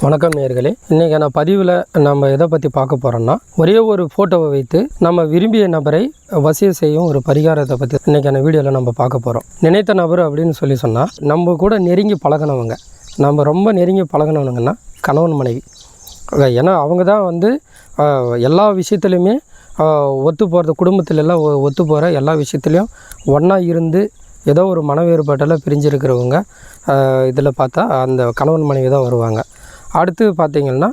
வணக்கம் நேர்களே இன்றைக்கான பதிவில் நம்ம எதை பற்றி பார்க்க போகிறோம்னா ஒரே ஒரு ஃபோட்டோவை வைத்து நம்ம விரும்பிய நபரை வசிய செய்யும் ஒரு பரிகாரத்தை பற்றி இன்றைக்கான வீடியோவில் நம்ம பார்க்க போகிறோம் நினைத்த நபர் அப்படின்னு சொல்லி சொன்னால் நம்ம கூட நெருங்கி பழகினவங்க நம்ம ரொம்ப நெருங்கி பழகினவங்கன்னா கணவன் மனைவி. ஏன்னா அவங்க தான் வந்து எல்லா விஷயத்துலையுமே ஒத்து போகிறது குடும்பத்தில் எல்லாம் ஒ- ஒத்து போகிற எல்லா விஷயத்துலையும் ஒன்றா இருந்து ஏதோ ஒரு மன வேறுபாட்டில் பிரிஞ்சிருக்கிறவங்க இதில் பார்த்தா அந்த கணவன் மனைவி தான் வருவாங்க. அடுத்து பார்த்திங்கன்னா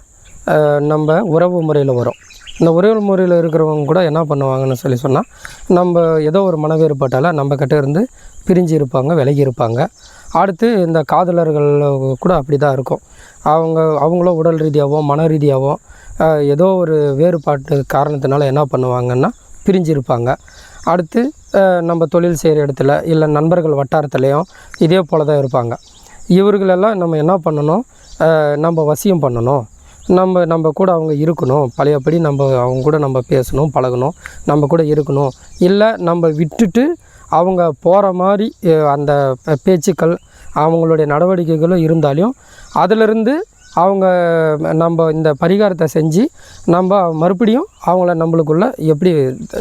நம்ம உறவு முறையில் வரும். இந்த உறவு முறையில் இருக்கிறவங்க கூட என்ன பண்ணுவாங்கன்னு சொல்லி சொன்னால் நம்ம ஏதோ ஒரு மனவேறுபாட்டால் நம்மக்கிட்ட நம்ம இருந்து பிரிஞ்சு இருப்பாங்க விலகி இருப்பாங்க. அடுத்து இந்த காதலர்கள் கூட அப்படி தான் இருக்கும். அவங்க அவங்களும் உடல் ரீதியாகவோ மன ரீதியாகவோ ஏதோ ஒரு வேறுபாட்டு காரணத்தினால என்ன பண்ணுவாங்கன்னா பிரிஞ்சு இருப்பாங்க. அடுத்து நம்ம தொழில் செய்கிற இடத்துல இல்லை நண்பர்கள் வட்டாரத்துலேயும் இதே போல் தான் இருப்பாங்க. இவர்களெல்லாம் நம்ம என்ன பண்ணணும்? நம்ம வசியம் பண்ணணும். நம்ம நம்ம கூட அவங்க இருக்கணும். பழையபடி நம்ம அவங்க கூட நம்ம பேசணும் பழகணும். நம்ம கூட இருக்கணும். இல்லை நம்ம விட்டுட்டு அவங்க போகிற மாதிரி அந்த பேச்சுக்கள் அவங்களுடைய நடவடிக்கைகளும் இருந்தாலும் அதிலிருந்து அவங்க நம்ம இந்த பரிகாரத்தை செஞ்சு நம்ம மறுபடியும் அவங்கள நம்மளுக்குள்ள எப்படி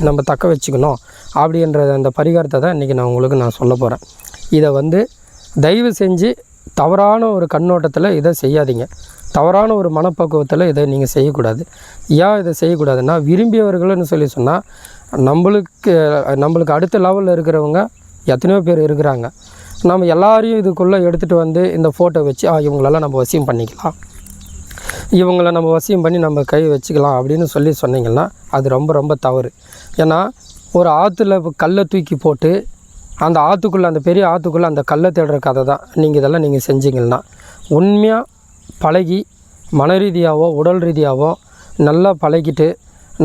நம்ம தக்க வச்சுக்கணும் அப்படின்ற அந்த பரிகாரத்தை தான் இன்றைக்கி நான் உங்களுக்கு நான் சொல்ல போகிறேன் இதை வந்து தயவு செஞ்சு தவறான ஒரு கண்ணோட்டத்தில் இதை செய்யாதீங்க. தவறான ஒரு மனப்பக்குவத்தில் இதை நீங்கள் செய்யக்கூடாது. ஏன் இதை செய்யக்கூடாதுன்னா விரும்பியவர்கள்னு சொல்லி சொன்னால் நம்மளுக்கு நம்மளுக்கு அடுத்த லெவலில் இருக்கிறவங்க எத்தனையோ பேர் இருக்கிறாங்க. நம்ம எல்லாரையும் இதுக்குள்ளே எடுத்துகிட்டு வந்து இந்த ஃபோட்டோ வச்சு ஆ இவங்களெல்லாம் நம்ம வசியம் பண்ணிக்கலாம். இவங்கள நம்ம வசியம் பண்ணி நம்ம கை வச்சுக்கலாம். அப்படின்னு சொல்லி சொன்னீங்கன்னா அது ரொம்ப ரொம்ப தவறு. ஏன்னா ஒரு ஆற்றுல கல்லை தூக்கி போட்டு அந்த ஆற்றுக்குள்ளே அந்த பெரிய ஆற்றுக்குள்ளே அந்த கல்லை தேடுற கதை தான். நீங்கள் இதெல்லாம் நீங்கள் செஞ்சீங்கன்னா உண்மையாக பழகி மன ரீதியாகவோ உடல் ரீதியாகவோ நல்லா பழகிட்டு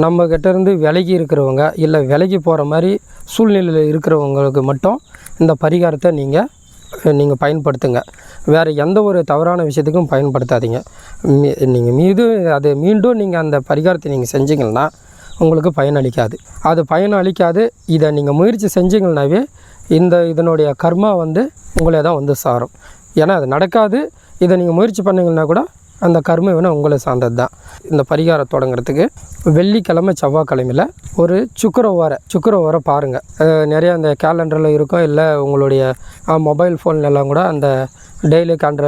நம்மக்கிட்டேருந்து இருந்து விலகி இருக்கிறவங்க இல்லை விலகி போகிற மாதிரி சூழ்நிலையில் இருக்கிறவங்களுக்கு மட்டும் இந்த பரிகாரத்தை நீங்கள் நீங்கள் பயன்படுத்துங்க. வேறு எந்த ஒரு தவறான விஷயத்துக்கும் பயன்படுத்தாதீங்க. மீ நீங்கள் மீது அது மீண்டும் நீங்கள் அந்த பரிகாரத்தை நீங்கள் செஞ்சீங்கன்னா உங்களுக்கு பயனளிக்காது. அது பயனளிக்காது. இதை நீங்கள் முயற்சி செஞ்சீங்கன்னாவே இந்த இதனுடைய கர்மா வந்து உங்களே தான் வந்து சாரும். ஏன்னா அது நடக்காது. இதை நீங்கள் முயற்சி பண்ணீங்கன்னா கூட அந்த கர்ம வேணால் உங்களை சார்ந்தது தான். இந்த பரிகாரம் தொடங்குறதுக்கு வெள்ளிக்கிழமை செவ்வாய்க்கிழமையில் ஒரு சுக்கரவாரை சுக்கரவாரை பாருங்கள் நிறைய அந்த கேலண்டரில் இருக்கும். இல்லை உங்களுடைய மொபைல் ஃபோன்லலாம் கூட அந்த டெய்லி காண்ற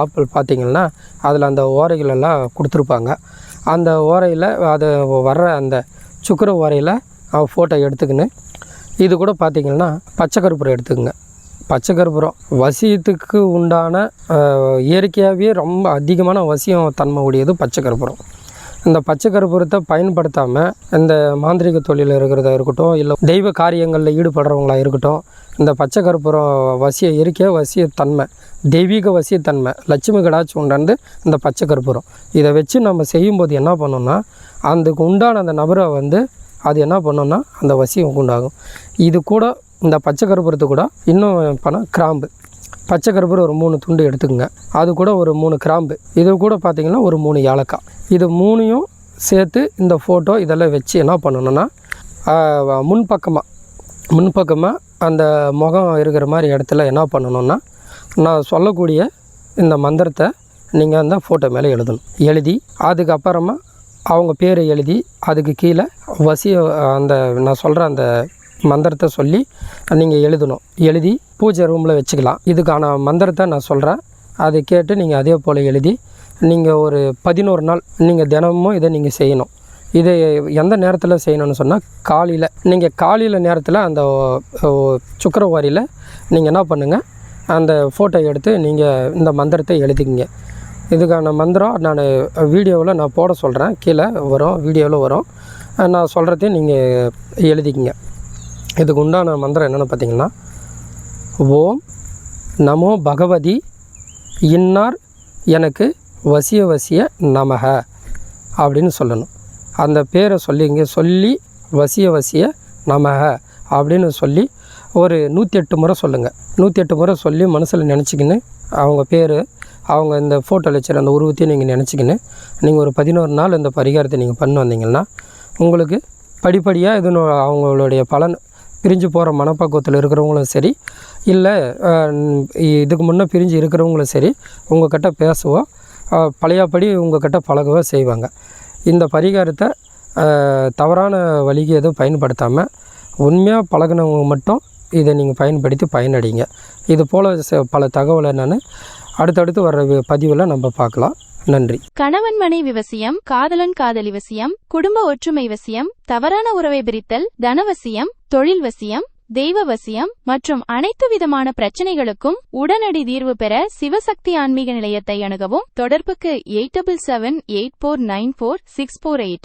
ஆப்பிள் பார்த்தீங்கன்னா அதில் அந்த ஓரைகளெல்லாம் கொடுத்துருப்பாங்க. அந்த ஓரையில் அது வர்ற அந்த சுக்கர ஓரையில் ஃபோட்டோ எடுத்துக்கின்னு இது கூட பார்த்திங்கன்னா பச்சை கருப்பூரம் எடுத்துக்கோங்க. பச்சை கருப்பூரம் வசியத்துக்கு உண்டான இயற்கையாகவே ரொம்ப அதிகமான வசியம் தன்மை உடையது பச்சை கருப்பூரம் இந்த பச்சை கருப்பூரத்தை பயன்படுத்தாமல் இந்த மாந்திரிக தொழிலில் இருக்கிறதா இருக்கட்டும் இல்லை தெய்வ காரியங்களில் ஈடுபடுறவங்களா இருக்கட்டும் இந்த பச்சை கருப்பூரம் வசிய இயற்கையாக வசியத்தன்மை தெய்வீக வசியத்தன்மை லட்சுமி கடாட்சி உண்டாந்து இந்த பச்சை கருப்பூரம் இதை வச்சு நம்ம செய்யும்போது என்ன பண்ணோம்னா அதுக்கு உண்டான அந்த நபரை வந்து அது என்ன பண்ணோன்னா அந்த வசியம் உண்டாகும். இது கூட இந்த பச்சை கருப்பூரத்து கூட இன்னும் பணம் கிராம்பு. பச்சை கருப்பூரம் ஒரு மூணு துண்டு எடுத்துக்கோங்க. அது கூட ஒரு மூணு கிராம்பு. இது கூட பார்த்திங்கன்னா ஒரு மூணு ஏலக்காய். இது மூணையும் சேர்த்து இந்த ஃபோட்டோ இதெல்லாம் வச்சு என்ன பண்ணணும்னா முன்பக்கமாக முன்பக்கமாக அந்த முகம் இருக்கிற மாதிரி இடத்துல என்ன பண்ணணும்னா நான் சொல்லக்கூடிய இந்த மந்திரத்தை நீங்கள் அந்த ஃபோட்டோ மேலே எழுதணும். எழுதி அதுக்கப்புறமா அவங்க பேரை எழுதி அதுக்கு கீழே வசிய அந்த நான் சொல்கிற அந்த மந்திரத்தை சொல்லி நீங்கள் எழுதணும். எழுதி பூஜை ரூமில் வச்சுக்கலாம். இதுக்கான மந்திரத்தை நான் சொல்கிறேன் அதை கேட்டு நீங்கள் அதே போல் எழுதி நீங்கள் ஒரு பதினோரு நாள் நீங்கள் தினமும் இதை நீங்கள் செய்யணும். இதை எந்த நேரத்தில் செய்யணும்னு சொன்னால் காலையில். நீங்கள் காலையில் நேரத்தில் அந்த சுக்கரவாரியில் நீங்கள் என்ன பண்ணுங்கள் அந்த ஃபோட்டோ எடுத்து நீங்கள் இந்த மந்திரத்தை எழுதிக்கிங்க. இதுக்கான மந்திரம் நான் வீடியோவில் நான் போட சொல்கிறேன். கீழே வரும் வீடியோவில் வரும். நான் சொல்கிறதையும் நீங்கள் எழுதிக்கிங்க. இதுக்கு உண்டான மந்திரம் என்னென்னு பார்த்தீங்கன்னா ஓம் நமோ பகவதி இன்னார் எனக்கு வசிய வசிய நமக அப்படின்னு சொல்லணும். அந்த பேரை சொல்லிங்க சொல்லி வசிய வசிய நமக அப்படின்னு சொல்லி ஒரு நூற்றி எட்டு முறை சொல்லுங்கள் நூற்றி எட்டு முறை சொல்லி மனசில் நினச்சிக்கின்னு அவங்க பேர் அவங்க இந்த ஃபோட்டோவில் வச்சுருக்க அந்த உருவத்தையும் நீங்கள் நினச்சிக்கின்னு நீங்கள் ஒரு பதினோரு நாள் இந்த பரிகாரத்தை நீங்கள் பண்ணி வந்தீங்கன்னா உங்களுக்கு படிப்படியாக இது அவங்களுடைய பலன் பிரிஞ்சு போகிற மனப்பக்குவத்தில் இருக்கிறவங்களும் சரி இல்லை இதுக்கு முன்னே பிரிஞ்சு இருக்கிறவங்களும் சரி உங்கள்கிட்ட பேசுவோம் பழையபடி உங்கள்கிட்ட பழகவோ செய்வாங்க. இந்த பரிகாரத்தை தவறான வழிக்கு எதுவும் பயன்படுத்தாமல் உண்மையாக பழகுனவங்க மட்டும் இதை நீங்கள் பயன்படுத்தி பயனடைங்க. இது போல் ச- பல தகவலை நான் அடுத்தடுத்து வர்ற பதிவில் நம்ம பார்க்கலாம். நன்றி. கணவன் மனைவி வசியம் காதலன் காதலி வசியம் குடும்ப ஒற்றுமை வசியம் தவறான உறவை பிரித்தல் தனவசியம் தொழில் வசியம் தெய்வ வசியம் மற்றும் அனைத்து விதமான பிரச்சனைகளுக்கும் உடனடி தீர்வு பெற சிவசக்தி ஆன்மீக நிலையத்தை அணுகவும் தொடர்புக்கு eight double seven eight four nine four six four eight.